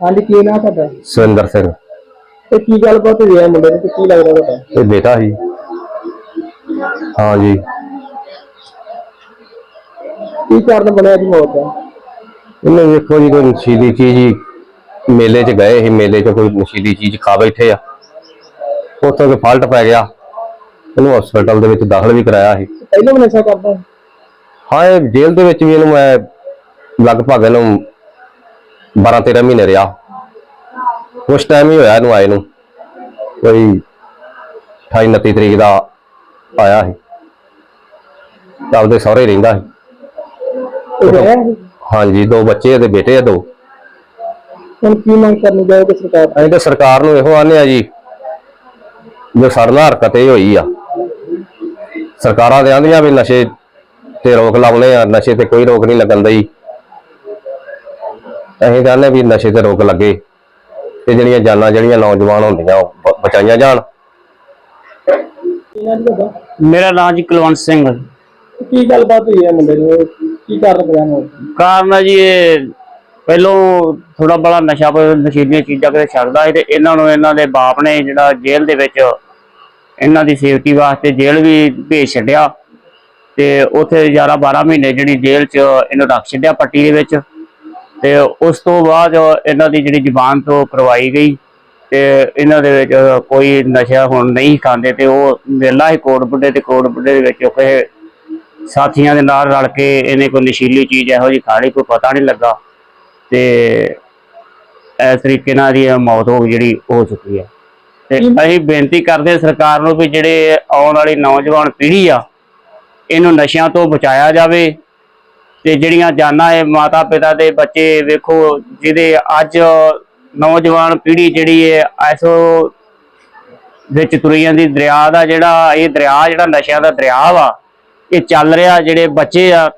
ਹਾਂਜੀ ਕੀ ਨਾਂ ਤੁਹਾਡਾ ਸੁਰਿੰਦਰ ਸਿੰਘ ਤੇ ਕੀ ਗੱਲਬਾਤ ਹੋਈ ਹੈ ਮੁੰਡੇ ਨੂੰ ਤੇ ਕੀ ਲੱਗਦਾ ਤੁਹਾਡਾ? ਇਹ ਬੇਟਾ ਸੀ। ਹਾਂ ਜੀ। ਕੀ ਕਾਰਨ ਬਣਿਆ ਜੀ ਮੌਤ ਦਾ? ਇਹਨੇ ਵੇਖੋ ਜੀ ਕੋਈ ਨਸ਼ੀਲੀ ਚੀਜ਼ ਹੀ ਮੇਲੇ 'ਚ ਗਏ ਸੀ। ਮੇਲੇ 'ਚ ਕੋਈ ਨਸ਼ੀਲੀ ਚੀਜ਼ ਖਾ ਬੈਠੇ ਆ। ਉੱਥੋਂ ਕੋਈ ਫਾਲਟ ਪੈ ਗਿਆ। ਇਹਨੂੰ ਹਸਪੀਟਲ ਦੇ ਵਿੱਚ ਦਾਖਲ ਵੀ ਕਰਾਇਆ ਸੀ। ਪਹਿਲਾਂ ਵੀ ਨਸ਼ਾ ਕਰਦਾ? ਹਾਂ ਇਹ ਜੇਲ੍ਹ ਦੇ ਵਿੱਚ ਵੀ ਇਹਨੂੰ ਮੈਂ ਲਗਭਗ ਇਹਨੂੰ 12 13 ਮਹੀਨੇ ਰਿਹਾ। ਉਸ ਟਾਈਮ ਹੀ ਹੋਇਆ ਇਹਨੂੰ ਆਏ ਨੂੰ। ਕੋਈ 28 29 ਤਰੀਕ ਦਾ ਆਇਆ ਸੀ। ਤਾਂ ਆਪਦੇ ਸਹੁਰੇ ਰਹਿੰਦਾ ਸੀ? ਹਾਂਜੀ ਦੋ ਬੱਚੇ ਇਹਦੇ ਬੇਟੇ ਆ ਦੋ। ਹੁਣ ਕੀ ਮੰਗ ਕਰਨੀ ਚਾਹੀਦੀ ਸਰਕਾਰ ਤੋਂ? ਅਸੀਂ ਤਾਂ ਸਰਕਾਰ ਨੂੰ ਇਹੋ ਆਨੇ ਆ ਜੀ ਜੋ ਸਾਡੇ ਨਾਲ ਹਰਕਤ ਇਹ ਹੋਈ ਆ। ਸਰਕਾਰਾਂ ਦੇ ਆਂਦੀਆਂ ਵੀ ਨਸ਼ੇ ਤੇ ਰੋਕ ਲਾਉਨੇ ਆ ਨਸ਼ੇ ਤੇ ਕੋਈ ਰੋਕ ਨਹੀਂ ਲੱਗਣ ਦਈ। ਅਸੀਂ ਚਾਹੁੰਦੇ ਵੀ ਨਸ਼ੇ ਤੇ ਰੋਕ ਲੱਗੇ। ਤੇ ਜਿਹੜੀਆਂ ਜਾਨਾਂ ਜਿਹੜੀਆਂ ਨੌਜਵਾਨ ਹੁੰਦੀਆਂ ਉਹ ਬ- ਬਚਾਈਆਂ ਜਾਣ ਨਾਂ ਮੇਰਾ ਨਾਮ ਜੀ ਕੁਲਵੰਤ ਸਿੰਘ ਹੈ। ਕੀ ਗੱਲਬਾਤ ਹੋਈ ਹੈ ਮੁੰਡੇ ਨੂੰ ਕੀ ਕਾਰਨ ਬਣਿਆ ਦਾ? ਕਾਰਨ ਹੈ ਜੀ ਇਹ ਪਹਿਲੋਂ ਥੋੜਾ ਬੜਾ ਨਸ਼ਾ ਪ- ਨਸ਼ੀਲੀਆਂ ਚੀਜ਼ਾਂ ਕਿਤੇ ਛੱਡਦਾ ਸੀ ਤੇ ਇਹਨਾਂ ਨੂੰ ਇਹਨਾਂ ਦੇ ਬਾਪ ਨੇ ਜਿਹੜਾ ਜੇਲ੍ਹ ਦੇ ਵਿੱਚ ਇਹਨਾਂ ਦੀ ਸੇਫਟੀ ਵਾਸਤੇ ਜੇਲ੍ਹ ਵੀ ਭੇਜ ਛੱਡਿਆ ਤੇ ਉੱਥੇ 11 12 ਮਹੀਨੇ ਜਿਹੜੀ ਜੇਲ੍ਹ 'ਚ ਇਹਨੂੰ ਰੱਖ ਛੱਡਿਆ ਪੱਟੀ ਦੇ ਵਿੱਚ ਤੇ ਉਸ ਤੋਂ ਬਾਅਦ ਇਹਨਾਂ ਦੀ ਜਿਹੜੀ ਜ਼ੁਬਾਨ ਤੋਂ ਕਰਵਾਈ ਗਈ ਤੇ ਇਹਨਾਂ ਦੇ ਵਿੱਚ ਕੋਈ ਨਸ਼ਾ ਹੁਣ ਨਹੀਂ ਖਾਂਦੇ ਤੇ ਉਹ ਮੇਲਾ ਹੀ ਕੋਟ ਬੁੱਢੇ ਤੇ ਕੋਟ ਬੁੱਢੇ ਦੇ ਵਿੱਚ ਉਹ ਕਿਸੇ ਸਾਥੀਆਂ ਦੇ ਨਾਲ ਰਲ ਕੇ ਇਹਨੇ ਕੋਈ ਨਸ਼ੀਲੀ ਚੀਜ਼ ਇਹੋ ਜਿਹੀ ਖਾ ਲਈ ਕੋਈ ਪਤਾ ਨਹੀਂ ਲੱਗਾ ਤੇ ਇਸ ਤਰੀਕੇ ਨਾਲ ਦੀ ਮੌਤ ਹੋ ਗਈ ਜਿਹੜੀ ਹੋ ਚੁੱਕੀ ਹੈ। ਤੇ ਅਸੀਂ ਬੇਨਤੀ ਕਰਦੇ ਹਾਂ ਸਰਕਾਰ ਨੂੰ ਵੀ ਜਿਹੜੇ ਆਉਣ ਵਾਲੀ ਨੌਜਵਾਨ ਪੀੜ੍ਹੀ ਆ ਇਹਨੂੰ ਨਸ਼ਿਆਂ ਤੋਂ ਬਚਾਇਆ ਜਾਵੇ ਤੇ ਜਿਹੜੀਆਂ ਜਾਨਾਂ ਇਹ ਮਾਤਾ ਪਿਤਾ ਦੇ ਬੱਚੇ ਵੇਖੋ, ਜਿਹਦੇ ਅੱਜ ਨੌਜਵਾਨ ਪੀੜ੍ਹੀ ਜਿਹੜੀ ਹੈ ਐਸੋ ਵਿੱਚ ਤੁਰੀ ਜਾਂਦੀ, ਦਰਿਆ ਦਾ ਜਿਹੜਾ, ਇਹ ਦਰਿਆ ਜਿਹੜਾ ਨਸ਼ਿਆਂ ਦਾ ਦਰਿਆ ਵਾ, ਇਹ ਚੱਲ ਰਿਹਾ, ਜਿਹੜੇ ਬੱਚੇ ਆ,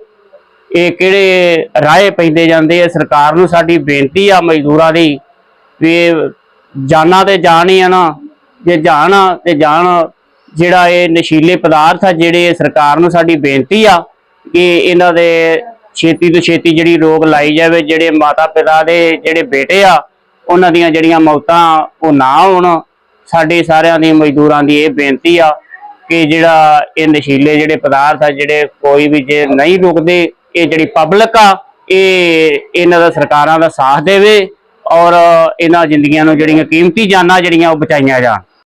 ਇਹ ਕਿਹੜੇ ਰਾਹੇ ਪੈਂਦੇ ਜਾਂਦੇ ਆ, ਸਰਕਾਰ ਨੂੰ ਸਾਡੀ ਬੇਨਤੀ ਆ ਮਜ਼ਦੂਰਾਂ ਦੀ, ਵੀ ਜਾਨਾਂ ਤੇ ਜਾਣ ਹੀ ਆ ਨਾ, ਜੇ ਜਾਣ ਆ ਤੇ ਜਾਣ ਜਿਹੜਾ ਇਹ ਨਸ਼ੀਲੇ ਪਦਾਰਥ ਆ, ਜਿਹੜੇ ਸਰਕਾਰ ਨੂੰ ਸਾਡੀ ਬੇਨਤੀ ਆ, ਕਿ ਇਹਨਾਂ ਦੇ ਛੇਤੀ ਤੋਂ ਛੇਤੀ ਜਿਹੜੀ ਰੋਕ ਲਾਈ ਜਾਵੇ, ਜਿਹੜੇ ਮਾਤਾ ਪਿਤਾ ਦੇ ਜਿਹੜੇ ਬੇਟੇ ਆ, ਉਹਨਾਂ ਦੀਆਂ ਜਿਹੜੀਆਂ ਮੌਤਾਂ ਉਹ ਨਾ ਹੋਣ, ਸਾਡੇ ਸਾਰਿਆਂ ਦੀ ਮਜ਼ਦੂਰਾਂ ਦੀ ਇਹ ਬੇਨਤੀ ਆ ਕਿ ਜਿਹੜਾ ਇਹ ਨਸ਼ੀਲੇ ਜਿਹੜੇ ਪਦਾਰਥ ਆ, ਜਿਹੜੇ ਕੋਈ ਵੀ ਜੇ ਨਹੀਂ ਰੁਕਦੇ, ਇਹ ਜਿਹੜੀ ਪਬਲਿਕ ਆ, ਇਹ ਇਹਨਾਂ ਦਾ ਸਰਕਾਰਾਂ ਦਾ ਸਾਥ ਦੇਵੇ ਔਰ ਇਹਨਾਂ ਜ਼ਿੰਦਗੀਆਂ ਨੂੰ ਜਿਹੜੀਆਂ ਕੀਮਤੀ ਜਾਨਾਂ ਜਿਹੜੀਆਂ ਉਹ ਬਚਾਈਆਂ ਜਾਣ।